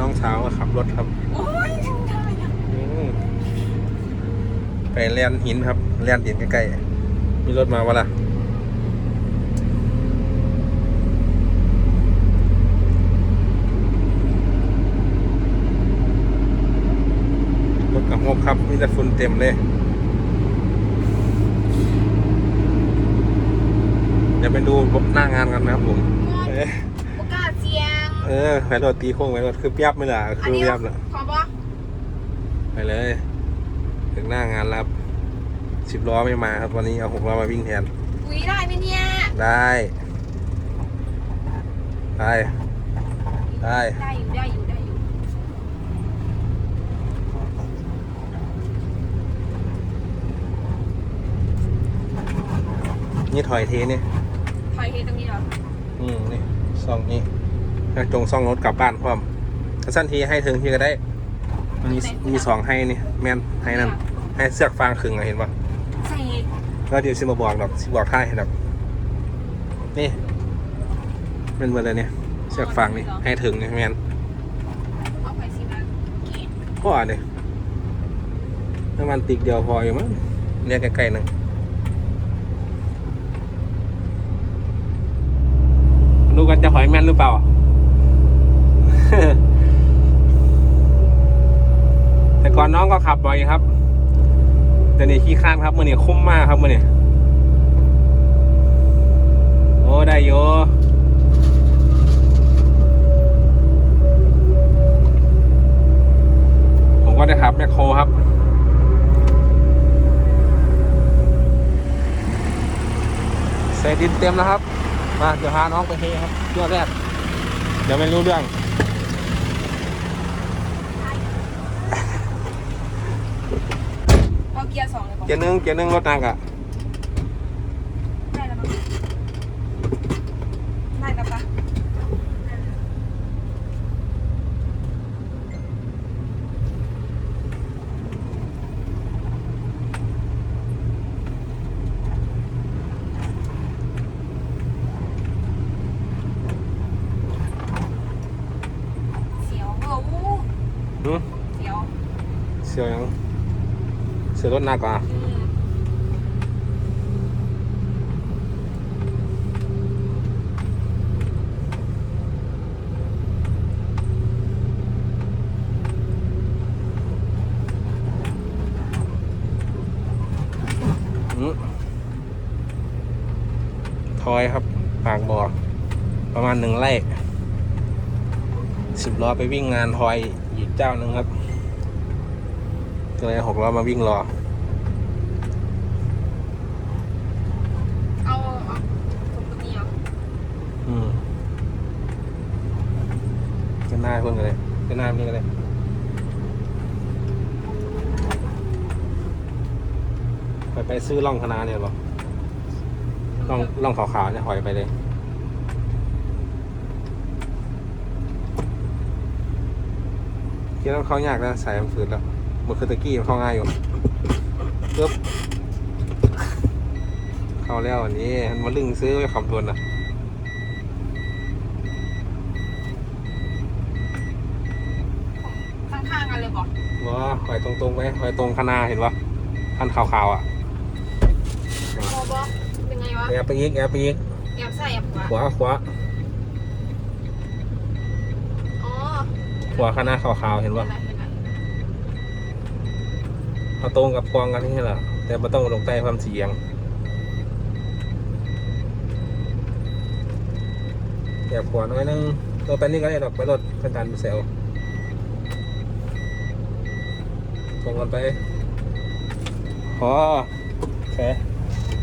น้องสาวมาขับรถครับโอ้ยทำไมอะอืมไปแลนหินครับแลนหินใกล้ๆมีรถมาวะล่ะรถกับงบครับมีแต่ฝุ่นเต็มเลยเดี๋ยวไปดูหน้างานกันนะครับผม เออไปรถตีโค้งไปรถคือเปียบไม่ล่ะอัคืนอนี้เปียบล่ะขอบอกไปเลย ถึงหน้างานแล้วสิบล้อไม่มาครับวันนี้เอาหกล้อมาวิ่งแทนอุ้ยได้ไหมเนี่ยได้ได้ได้ได้อยู่ได้อยู่ได้อยู่นี่ถอยเทนี่ถอยเฮตรงนี้เหรออืมนี่ซ่องนี่ถ้า จงซ่องรถกลับบ้านพร้อมถ้าสั้นทีให้ถึงทีก็ได้ มันมีมีสองให้นี่แมนให้นั่นให้เสือกฟางขึงอะเห็นปะใส่แล้วเดี๋ยวสิมาบอกดอกสิบอกท่ายให้ดอกนี่เป็นเบอร์เลยเนี่ยเสือกฟางนี่ให้ถึงนี่แมนเอาไปสิมาเกตพ่อเนี่ยน้ำมันติกเดียวพออยู่มั้งเรียกใกล้ๆหนึงดูกันจะหอยแม่นหรือเปล่า แต่ก่อนน้องก็ขับบ่อยครับ แต่นี่ขี้ข้านครับมื่อนี้คุ้มมากครับมื่อนี้โอ้ได้โยผมก็ได้ขับแมคโครครับใส่ดินเต็มแล้วครับ มาเดี๋ยวพาน้องไปเทครับเที่ยวแรก เดี๋ยวไม่รู้เรื่อง เอา เกียร์สองเลยบอกเกียร์หนึ่งเกียร์หนึ่งรถหนักอะได้แล้วมั้งได้แล้วปะเสียวเออวู้หืมเสียวเสียวยังเสียวรถหนักอะ อืม อืมทอยครับ ปากบ่อ ประมาณ หนึ่งไร่สิบล้อไปวิ่งงานทอยอีกเจ้าหนึ่งครับก็เลยเอาหกล้อมาวิ่งรอเอาเอาผมตรงนี้เหรออืมก็หน้าเพิ่นกันเลยก็หน้านี่กันเลยไปไปซื้อล่องคณะเนี่ยหรอล่องล่องขาวๆเนี่ยหอยไปเลย คิดว่าเขายากแล้วใส่มันฝืนแล้วมันคือตะกี้มันเข้าง่ายอยู่ปึ๊บเข้าแล้วอันนี้มันมาลึงซื้อไปคำทวนนะข้างๆกันเลยบอกว้าหอยตรงๆไปหอยตรงคณาเห็นปะพันขาวๆอะโมบอเป็นไงวะแอบไปอีกแอบไปอีกแอบใส่แอบขวาขวาขวา อ๋อ ขวคณะขาวๆเห็นปะเห็นไหมเห็นไหมเอาตรงกับกวงกันนี่แหละแต่ไม่ต้องลงใต้ความเสียงแอบขวาน้อยนึงตัวไปนี่ก็ได้ดอกไปรถเป็นการเซลตรงกันไปพอโอเค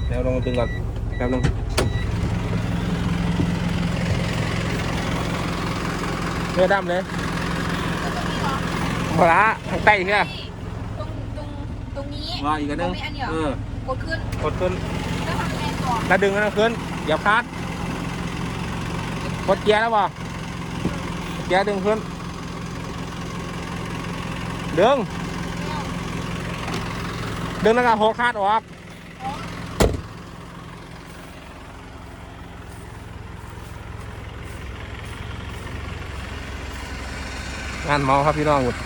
แล้วลงมาดึงก่อนแป๊บนึงเนื้อดำเลย พอละทางใต้ใช่ไหมนี่ตรงตรงตรงนี้ว่าอีกอันหนึงตรงนี้อันเดียวเออกดขึ้นกดขึ้นแล้วทำยังไงต่อแล้วดึงแล้วขึ้นอย่าพลาดกดเกียร์แล้วป่ะเกียร์ดึงขึ้นดึงดึงแล้วก็หกคาดออกอ๋องานเมาครับพี่น้องหมดพี่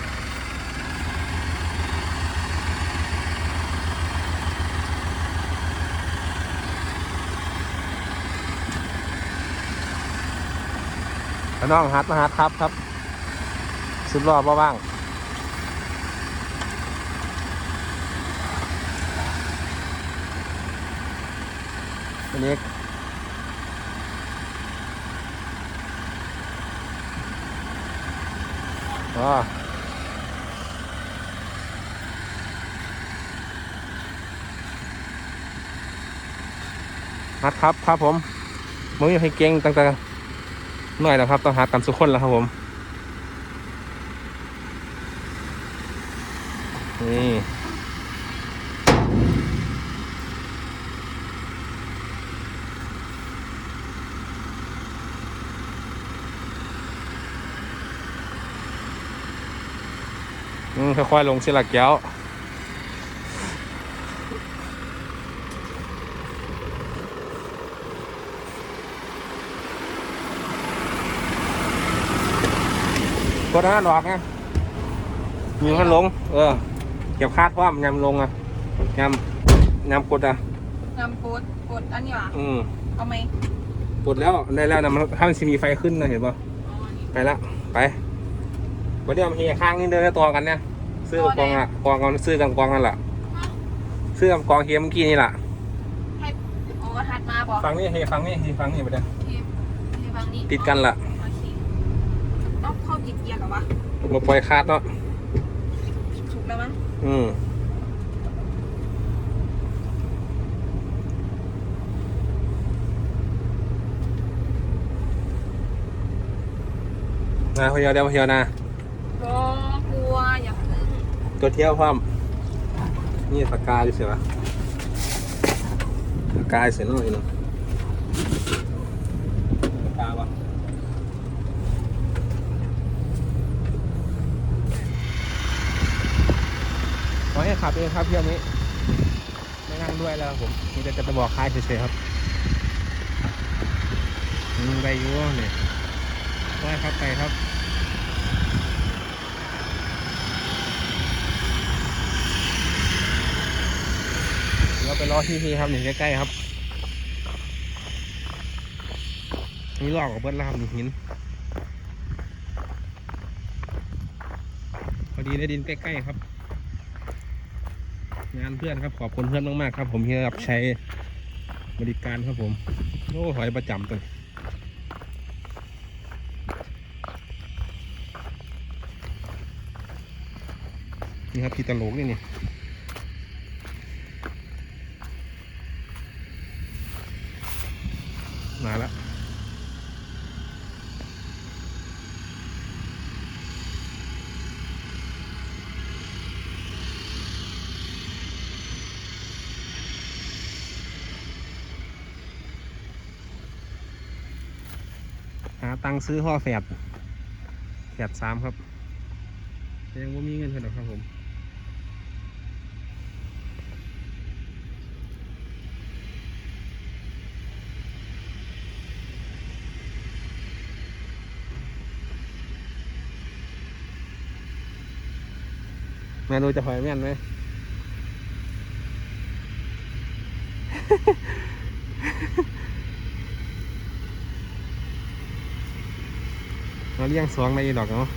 น้องฮัดมาฮัดครับครับสุดรอบบ้างอันนี้อ๋อฮัดครับ ครับผมมึงอย่ให้เก่งตั้งแต่ หน่อยแล้วครับ ต้องหากันสุกคนแล้วครับผม นี่ค่อยๆลงสิลักแก้ว กดหน้าดอกไงมีมันลง เออ เก็บคาดว่ามยำลงอะยำยำกดอะนำปูดปูดอันนี้หว่ะอืมเอาไหมกดแล้วได้แล้วนะมันถ้ามันจะมีไฟขึ้นนะเห็นป่ะอ๋อนี่ไปละไปวันนี้มันเฮียข้างนี่เดินตัวกันเนี่ยซื้อกับกองอะกองกันซื้อกับกองกันล่ะซื้อกับกองเฮียเมื่อกี้นี่แหละให้โอ้กระทัดมาบอกฟังนี่เฮียฟังนี่เฮียฟังนี่ไปเด้อที่ที่บางนี้ติดกันล่ะโอเค ต้องเข้ากี่เกียร์กับวะมาปล่อยคาดเนาะถูกแล้วมั้งอืมนะเฮียเดี๋ยวเฮียนะก็กลัวอย่าพึ่งตัวเที่ยวพร้อมนี่สกาอยู่เสียวะสกาเสียหน่อยเนาะสกาปะ ขอให้ขับเอครับเที่ยวนี้ไม่นั่งด้วยแล้วผมมีแต่จะไปบอกค่ายเฉยๆครับอืมไปอยุ่เนี่ยไปครับไปครับเราไปรอที่ทีครับนี่ใกล้ๆครับนี่ลอกกับเบิ้ลแล้วครับนี่หินพอดีได้ดินใกล้ๆครับ งานเพื่อนครับขอบคุณเพื่อนมากๆครับ ผมที่รับใช้บริการครับผมโอ้หอยประจำตัวนี่ครับพี่ตะโลกนี่นี่มาแล้ว ตังค์ซื้อห่อแฝดแฝดสามครับ ยังไม่มีเงินเท่าไหร่ครับผมแม่รู้จะหอยแม่นไหมเราเลี้ยงสองในดอกเนาะ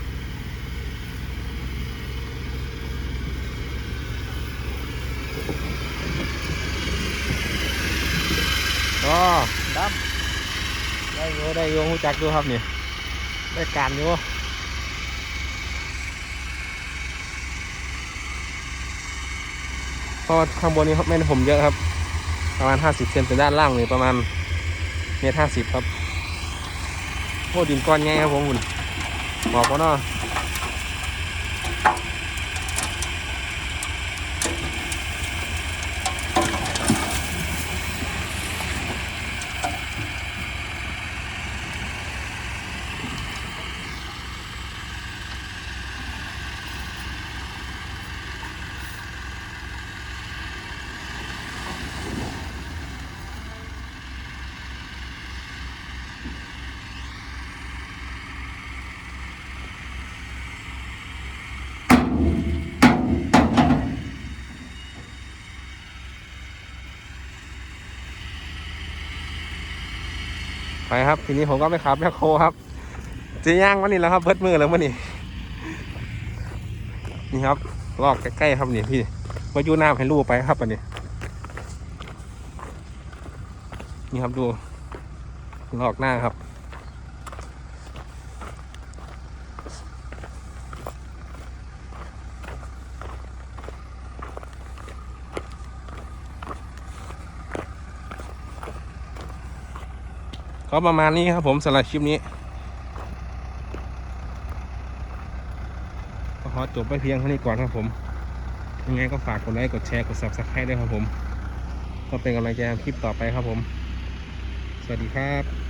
ก็ดับได้โยได้โยหูจักดูครับนี่ได้การอยู่เพราะว่าข้างบนนี้ไม่ได้ผมเยอะครับ ประมาณห้าสิบเซนแต่ด้านล่างนี่ประมาณเมตรห้าสิบครับ โอ้ดินก้อนใหญ่ครับผมคุณบอกว่าเนาะ ครับ ทีนี้ผมก็ไปขับแมคโครครับจะย่างวันนี้แล้วครับเบิดมือแล้ววันนี้นี่ครับลอกใกล้ๆครับนี่พี่มายู่น้ำให้ลูกไปครับอันนี้นี่ครับดูลอกหน้าครับ ก็ประมาณนี้ครับผมสำหรับคลิปนี้ก็ขอจบไปเพียงเท่านี้ก่อนครับผม ยังไงก็ฝากกดไลค์กดแชร์กด subscribe ด้วยครับผม ก็เป็นกำลังใจให้คลิปต่อไปครับผม สวัสดีครับ